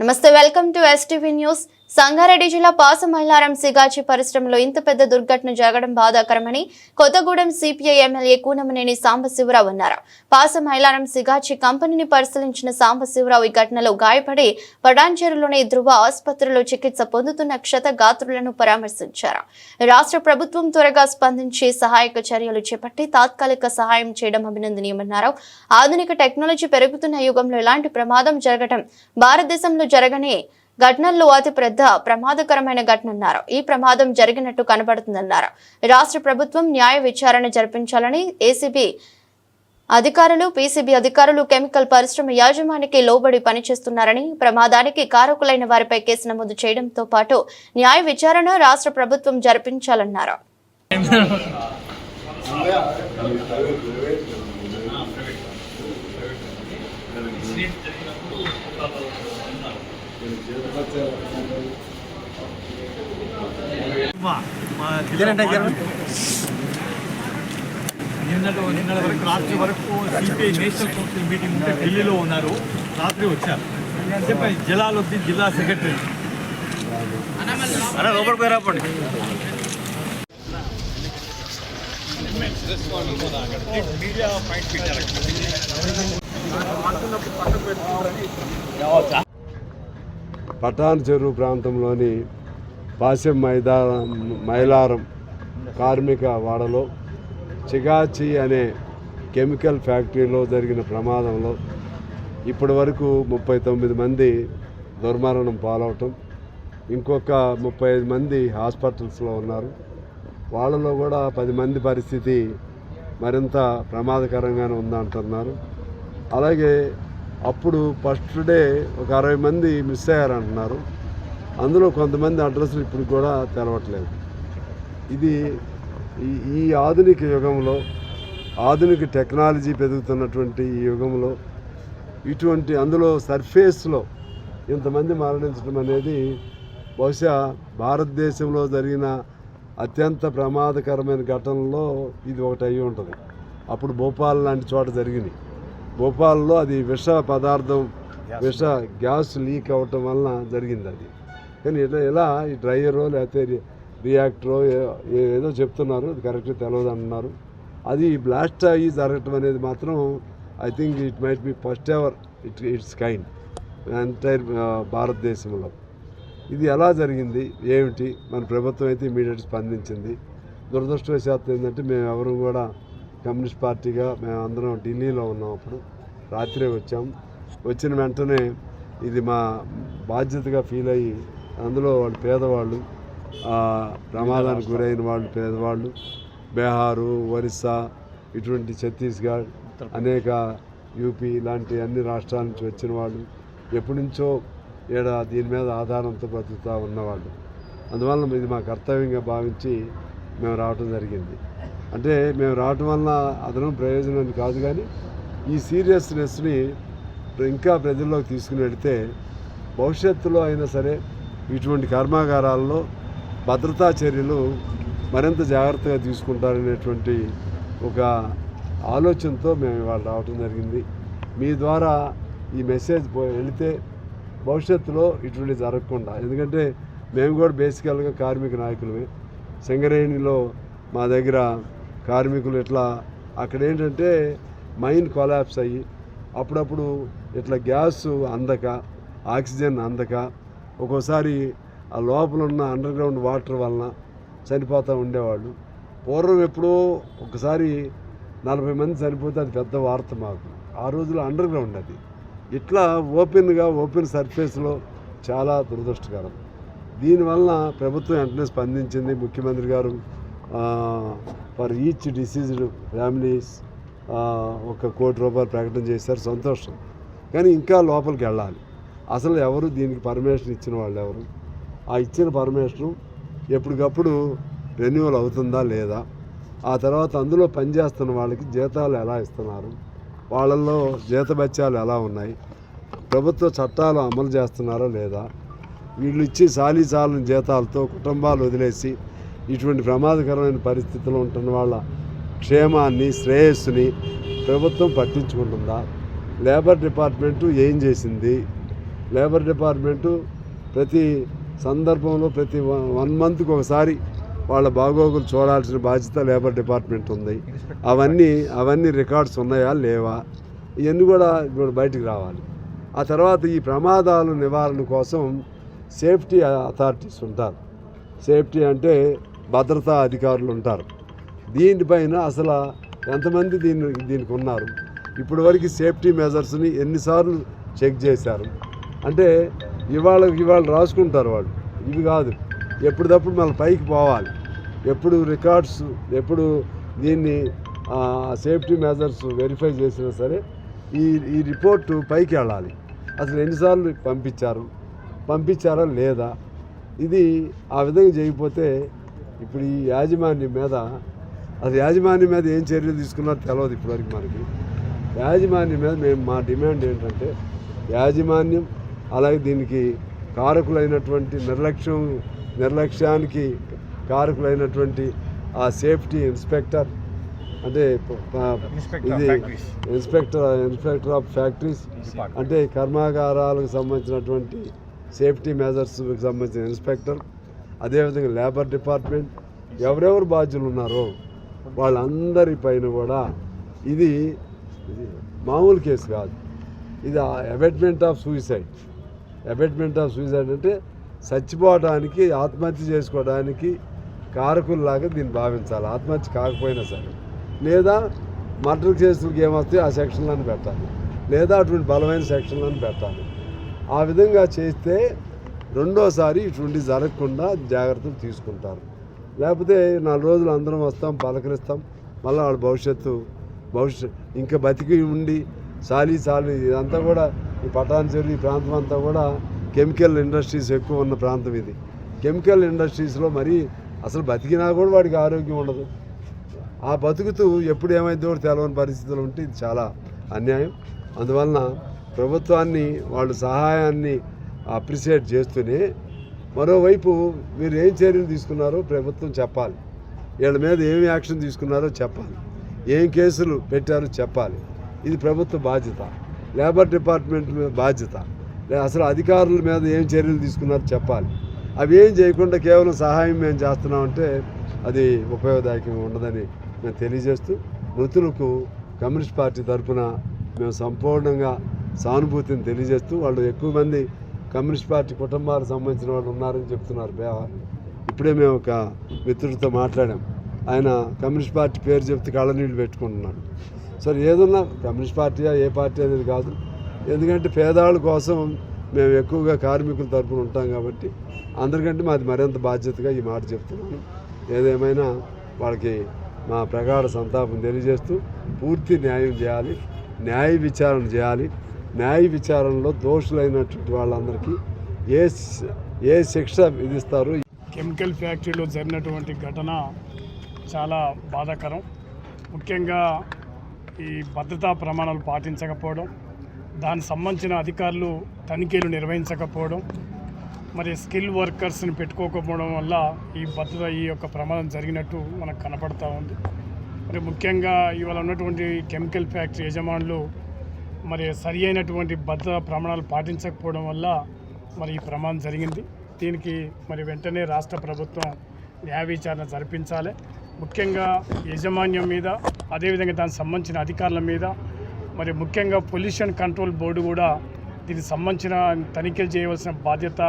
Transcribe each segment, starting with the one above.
నమస్తే welcome to STV news Sangareddy జిల్లా పాస సిగాచి పరిశ్రమలో ఇంత పెద్ద దుర్ఘటన జరగడం బాధాకరమని కొత్తగూడెం సిపిఐ ఎమ్మెల్యే కూనమనేని సాంబశివరావు అన్నారు. పాసమైలారం సిగాచి కంపెనీని పరిశీలించిన సాంబశివరావు ఈ ఘటనలో గాయపడి పడాంచేరులోని ధృవ ఆసుపత్రిలో చికిత్స పొందుతున్న క్షతగాత్రులను పరామర్శించారు. రాష్ట్ర ప్రభుత్వం త్వరగా స్పందించి సహాయక చర్యలు చేపట్టి తాత్కాలిక సహాయం చేయడం అభినందనీయమన్నారు. ఆధునిక టెక్నాలజీ పెరుగుతున్న యుగంలో ఇలాంటి ప్రమాదం జరగడం భారతదేశంలో జరగనే ఘటనల్లో అతి పెద్ద ప్రమాదకరమైన ఘటన అన్నారు. ఈ ప్రమాదం జరిగినట్టు కనబడుతుందన్నారు. రాష్ట్ర ప్రభుత్వం న్యాయ విచారణ జరిపించాలని ఏసీబీ అధికారులు పీసీబీ అధికారులు కెమికల్ పరిశ్రమ యాజమానికి లోబడి పనిచేస్తున్నారని ప్రమాదానికి కారకులైన వారిపై కేసు నమోదు చేయడంతో పాటు న్యాయ విచారణ రాష్ట్ర ప్రభుత్వం జరిపించాలన్నారు. నిన్నటి నిన్నటి వరకు రాత్రి వరకు సిపిఐ నేషనల్ కౌన్సిల్ మీటింగ్ ఉంటే ఢిల్లీలో ఉన్నారు. రాత్రి వచ్చారు. చెప్పి జలాలుద్దీన్ జిల్లా సెక్రటరీ. అరే లోపలికి పోయి రాపండి. మీడియా పాయింట్ పెట్టారు. పటాన్ చెరువు ప్రాంతంలోని పాసెం మైదా మైలారం కార్మిక వాడలో చిగాచి అనే కెమికల్ ఫ్యాక్టరీలో జరిగిన ప్రమాదంలో ఇప్పటి వరకు ముప్పై తొమ్మిది మంది దుర్మరణం పాలవటం ఇంకొక ముప్పై ఐదు మంది హాస్పిటల్స్లో ఉన్నారు. వాళ్ళలో కూడా పది మంది పరిస్థితి మరింత ప్రమాదకరంగానే ఉందంటున్నారు. అలాగే అప్పుడు ఫస్ట్ డే ఒక అరవై మంది మిస్ అయ్యారంటున్నారు. అందులో కొంతమంది అడ్రస్లు ఇప్పుడు కూడా తెలవట్లేదు. ఇది ఈ ఈ ఆధునిక యుగంలో ఆధునిక టెక్నాలజీ పెరుగుతున్నటువంటి ఈ యుగంలో ఇటువంటి అందులో సర్ఫేస్లో ఇంతమంది మరణించడం అనేది బహుశా భారతదేశంలో జరిగిన అత్యంత ప్రమాదకరమైన ఘటనలో ఇది ఒకటి అయి ఉంటుంది. అప్పుడు భోపాల్ లాంటి చోట జరిగినాయి. భోపాల్లో అది విష పదార్థం విష గ్యాస్ లీక్ అవ్వటం వలన జరిగింది అది. కానీ ఇలా ఇలా ఈ డ్రైయరో లేకపోతే రియాక్టరో ఏదో చెప్తున్నారు అది కరెక్ట్గా తెలియదు అంటున్నారు అది బ్లాస్ట్ అయ్యి జరగటం అనేది మాత్రం I think it might be first ever it it's kind entire భారతదేశంలో. ఇది ఎలా జరిగింది ఏమిటి మన ప్రభుత్వం అయితే ఇమీడియట్ స్పందించింది. దురదృష్టవశాత్తు ఏంటంటే మేము ఎవరు కూడా కమ్యూనిస్ట్ పార్టీగా మేము అందరం ఢిల్లీలో ఉన్నాం అప్పుడు. రాత్రే వచ్చాం. వచ్చిన వెంటనే ఇది మా బాధ్యతగా ఫీల్ అయ్యి అందులో వాళ్ళు పేదవాళ్ళు ప్రమాదానికి గురైన వాళ్ళు పేదవాళ్ళు బీహారు ఒరిస్సా ఇటువంటి ఛత్తీస్గఢ్ అనేక యూపీ ఇలాంటి అన్ని రాష్ట్రాల నుంచి వచ్చిన వాళ్ళు ఎప్పటి నుంచో ఈడ దీని మీద ఆధారంతో బతుకుతూ ఉన్నవాళ్ళు. అందువల్ల ఇది మా కర్తవ్యంగా భావించి మేము రావటం జరిగింది. అంటే మేము రావటం వల్ల అదనం ప్రయోజనం కాదు కానీ ఈ సీరియస్నెస్ని ఇంకా ప్రజల్లోకి తీసుకుని వెళితే భవిష్యత్తులో అయినా సరే ఇటువంటి కర్మాగారాల్లో భద్రతా చర్యలు మరింత జాగ్రత్తగా తీసుకుంటారనేటువంటి ఒక ఆలోచనతో మేము ఇవాళ రావటం జరిగింది. మీ ద్వారా ఈ మెసేజ్ పో- వెళితే భవిష్యత్తులో ఇటువంటి జరగకుండా ఎందుకంటే మేము కూడా బేసికల్గా కార్మిక నాయకులమే. సింగరేణిలో మా దగ్గర కార్మికులు ఇట్లా అక్కడ ఏంటంటే మైన్ కొలాప్స్ అయ్యి అప్పుడప్పుడు ఇట్లా గ్యాస్ అందక ఆక్సిజన్ అందక ఒక్కోసారి ఆ లోపల ఉన్న అండర్ గ్రౌండ్ వాటర్ వలన చనిపోతూ ఉండేవాళ్ళు. పూర్వం ఎప్పుడో ఒకసారి నలభై మంది చనిపోతే అది పెద్ద వార్త మాకు. ఆ రోజుల్లో అండర్ గ్రౌండ్ అది. ఇట్లా ఓపెన్గా ఓపెన్ సర్ఫేస్లో చాలా దురదృష్టకరం. దీనివల్ల ప్రభుత్వం వెంటనే స్పందించింది ముఖ్యమంత్రి గారు. ఫర్ ఈచ్ డిసీజ్డ్ ఫ్యామిలీస్ ఒక కోటి రూపాయలు ప్రకటన చేశారు. సంతోషం. కానీ ఇంకా లోపలికి వెళ్ళాలి. అసలు ఎవరు దీనికి పర్మిషన్ ఇచ్చిన వాళ్ళు ఎవరు? ఆ ఇచ్చిన పర్మిషను ఎప్పటికప్పుడు రెన్యువల్ అవుతుందా లేదా? ఆ తర్వాత అందులో పనిచేస్తున్న వాళ్ళకి జీతాలు ఎలా ఇస్తున్నారు? వాళ్ళల్లో జీతభత్యాలు ఎలా ఉన్నాయి? ప్రభుత్వ చట్టాలు అమలు చేస్తున్నారా లేదా? వీళ్ళు ఇచ్చి సాలీ జీతాలతో కుటుంబాలు వదిలేసి ఇటువంటి ప్రమాదకరమైన పరిస్థితులు ఉంటున్న వాళ్ళ క్షేమాన్ని శ్రేయస్సుని ప్రభుత్వం పట్టించుకుంటుందా? లేబర్ డిపార్ట్మెంటు ఏం చేసింది? లేబర్ డిపార్ట్మెంటు ప్రతి సందర్భంలో ప్రతి వన్ వన్ మంత్కి ఒకసారి వాళ్ళ బాగోగులు చూడాల్సిన బాధ్యత లేబర్ డిపార్ట్మెంట్ ఉంది. అవన్నీ అవన్నీ రికార్డ్స్ ఉన్నాయా? లేవా? ఇవన్నీ కూడా ఇప్పుడు బయటికి రావాలి. ఆ తర్వాత ఈ ప్రమాదాలు నివారణ కోసం సేఫ్టీ అథారిటీస్ ఉంటారు. సేఫ్టీ అంటే భద్రతా అధికారులు ఉంటారు. దీనిపైన అసలు ఎంతమంది దీన్ని దీనికి ఉన్నారు? ఇప్పటి వరకు సేఫ్టీ మెజర్స్ని ఎన్నిసార్లు చెక్ చేశారు. అంటే ఇవాళ ఇవాళ రాసుకుంటారు వాళ్ళు. ఇవి కాదు. ఎప్పటిదప్పుడు మళ్ళీ పైకి పోవాలి. ఎప్పుడు రికార్డ్స్ ఎప్పుడు దీన్ని సేఫ్టీ మెజర్స్ వెరిఫై చేసినా సరే ఈ ఈ రిపోర్టు పైకి వెళ్ళాలి. అసలు ఎన్నిసార్లు పంపించారు? పంపించారా లేదా? ఇది ఆ విధంగా చేయకపోతే ఇప్పుడు ఈ యాజమాన్యం మీద అది యాజమాన్యం మీద ఏం చర్యలు తీసుకున్నారో తెలియదు ఇప్పటివరకు మనకి. యాజమాన్యం మీద మేము మా డిమాండ్ ఏంటంటే యాజమాన్యం అలాగే దీనికి కారకులైనటువంటి నిర్లక్ష్యం నిర్లక్ష్యానికి కారకులైనటువంటి ఆ సేఫ్టీ ఇన్స్పెక్టర్ అంటే ఇది ఇన్స్పెక్టర్ ఇన్స్పెక్టర్ ఆఫ్ ఫ్యాక్టరీస్ అంటే కర్మాగారాలకు సంబంధించినటువంటి సేఫ్టీ మెజర్స్కి సంబంధించిన ఇన్స్పెక్టర్ అదేవిధంగా లేబర్ డిపార్ట్మెంట్ ఎవరెవరు బాధ్యులు ఉన్నారో వాళ్ళందరి పైన కూడా ఇది మామూలు కేసు కాదు. ఇది abetment of suicide. Abetment of suicide అంటే చచ్చిపోవడానికి ఆత్మహత్య చేసుకోవడానికి కారకుల్లాగా దీన్ని భావించాలి. ఆత్మహత్య కాకపోయినా సరే. లేదా మర్డర్ కేసులకు ఏమొస్తాయో ఆ సెక్షన్లను పెట్టాలి. లేదా అటువంటి బలమైన సెక్షన్లను పెట్టాలి. ఆ విధంగా చేస్తే రెండోసారి ఇటువంటి జరగకుండా జాగ్రత్తలు తీసుకుంటారు. లేకపోతే నాలుగు రోజులు అందరం వస్తాం పలకరిస్తాం. మళ్ళీ వాళ్ళ భవిష్యత్తు భవిష్యత్ ఇంకా బతికి ఉండి సాలి సాలి. ఇదంతా కూడా ఈ పటాన్ చెరువు ఈ ప్రాంతం అంతా కూడా కెమికల్ ఇండస్ట్రీస్ ఎక్కువ ఉన్న ప్రాంతం ఇది. కెమికల్ ఇండస్ట్రీస్లో మరి అసలు బతికినా కూడా వాడికి ఆరోగ్యం ఉండదు. ఆ బతుకుతూ ఎప్పుడు ఏమైందో కూడా తెలవని పరిస్థితులు ఉంటే ఇది చాలా అన్యాయం. అందువలన ప్రభుత్వాన్ని వాళ్ళ సహాయాన్ని అప్రిషియేట్ చేస్తూనే మరోవైపు మీరు ఏం చర్యలు తీసుకున్నారో ప్రభుత్వం చెప్పాలి. వీళ్ళ మీద ఏమి యాక్షన్ తీసుకున్నారో చెప్పాలి. ఏం కేసులు పెట్టారో చెప్పాలి. ఇది ప్రభుత్వ బాధ్యత. లేబర్ డిపార్ట్మెంట్ మీద బాధ్యత. అసలు అధికారుల మీద ఏం చర్యలు తీసుకున్నారో చెప్పాలి. అవి ఏం చేయకుండా కేవలం సహాయం మేము చేస్తున్నామంటే అది ఉపయోగదాయకం ఉండదని మేము తెలియజేస్తూ మృతులకు కమ్యూనిస్ట్ పార్టీ తరఫున మేము సంపూర్ణంగా సానుభూతిని తెలియజేస్తూ వాళ్ళు ఎక్కువ మంది కమ్యూనిస్ట్ పార్టీ కుటుంబాలకు సంబంధించిన వాళ్ళు ఉన్నారని చెప్తున్నారు బేహార్ ఇప్పుడే మేము ఒక మిత్రుడితో మాట్లాడాం. ఆయన కమ్యూనిస్ట్ పార్టీ పేరు చెప్తే కళ్ళనీళ్ళు పెట్టుకుంటున్నాడు. సరే ఏదన్నా కమ్యూనిస్ట్ పార్టీయా ఏ పార్టీ అనేది కాదు. ఎందుకంటే పేదవాళ్ళ కోసం మేము ఎక్కువగా కార్మికుల తరఫున ఉంటాం కాబట్టి అందరికంటే మాది మరింత బాధ్యతగా ఈ మాట చెప్తున్నాను. ఏదేమైనా వాళ్ళకి మా ప్రగాఢ సంతాపం తెలియజేస్తూ పూర్తి న్యాయం చేయాలి న్యాయ విచారణ చేయాలి. న్యాయ విచారణలో దోషులైనటువంటి వాళ్ళందరికీ ఏ ఏ శిక్ష విధిస్తారు? కెమికల్ ఫ్యాక్టరీలో జరిగినటువంటి ఘటన చాలా బాధాకరం. ముఖ్యంగా ఈ భద్రతా ప్రమాణాలు పాటించకపోవడం దానికి సంబంధించిన అధికారులు తనిఖీలు నిర్వహించకపోవడం మరి స్కిల్ వర్కర్స్ని పెట్టుకోకపోవడం వల్ల ఈ భద్రత ఈ యొక్క ప్రమాదం జరిగినట్టు మనకు కనపడతా ఉంది. మరి ముఖ్యంగా ఇవాళ ఉన్నటువంటి కెమికల్ ఫ్యాక్టరీ యజమానులు మరి సరి అయినటువంటి భద్రతా ప్రమాణాలు పాటించకపోవడం వల్ల మరి ఈ ప్రమాదం జరిగింది. దీనికి మరి వెంటనే రాష్ట్ర ప్రభుత్వం న్యాయ విచారణ జరిపించాలి. ముఖ్యంగా యాజమాన్యం మీద అదేవిధంగా దానికి సంబంధించిన అధికారుల మీద మరి ముఖ్యంగా పొల్యూషన్ కంట్రోల్ బోర్డు కూడా దీనికి సంబంధించిన తనిఖీలు చేయవలసిన బాధ్యత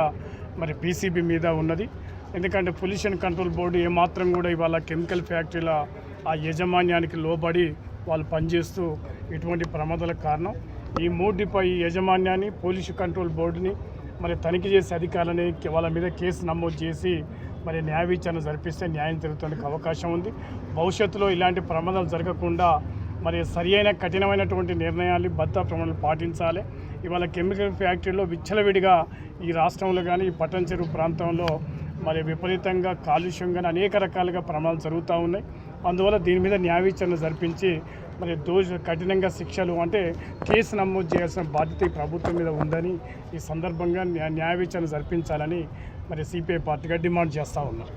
మరి పీసీబీ మీద ఉన్నది. ఎందుకంటే పొల్యూషన్ కంట్రోల్ బోర్డు ఏమాత్రం కూడా ఇవాళ కెమికల్ ఫ్యాక్టరీల ఆ యాజమాన్యానికి లోబడి వాళ్ళు పనిచేస్తూ ఇటువంటి ప్రమాదాలకు కారణం. ఈ మూడిపై యాజమాన్యాన్ని పోలీసు కంట్రోల్ బోర్డుని మరి తనిఖీ చేసే అధికారులని వాళ్ళ మీద కేసు నమోదు చేసి మరి న్యాయ విచారణ జరిపిస్తే న్యాయం జరుగుతుందనికి అవకాశం ఉంది. భవిష్యత్తులో ఇలాంటి ప్రమాదాలు జరగకుండా మరి సరి అయిన కఠినమైనటువంటి నిర్ణయాలు భద్రతా ప్రమాణాలు పాటించాలి. ఇవాళ కెమికల్ ఫ్యాక్టరీలో విచ్చలవిడిగా ఈ రాష్ట్రంలో కానీ ఈ పట్టణ చెరువు ప్రాంతంలో మరి విపరీతంగా కాలుష్యం కానీ అనేక రకాలుగా ప్రమాదాలు జరుగుతూ ఉన్నాయి. అందువల్ల దీని మీద న్యాయ విచారణ జరిపించి మరి దోష కఠినంగా శిక్షలు అంటే కేసు నమోదు చేయాల్సిన బాధ్యత ఈ ప్రభుత్వం మీద ఉందని ఈ సందర్భంగా న్యాయ విచారణ జరిపించాలని మరి సిపిఐ పార్టీగా డిమాండ్ చేస్తూ ఉన్నారు.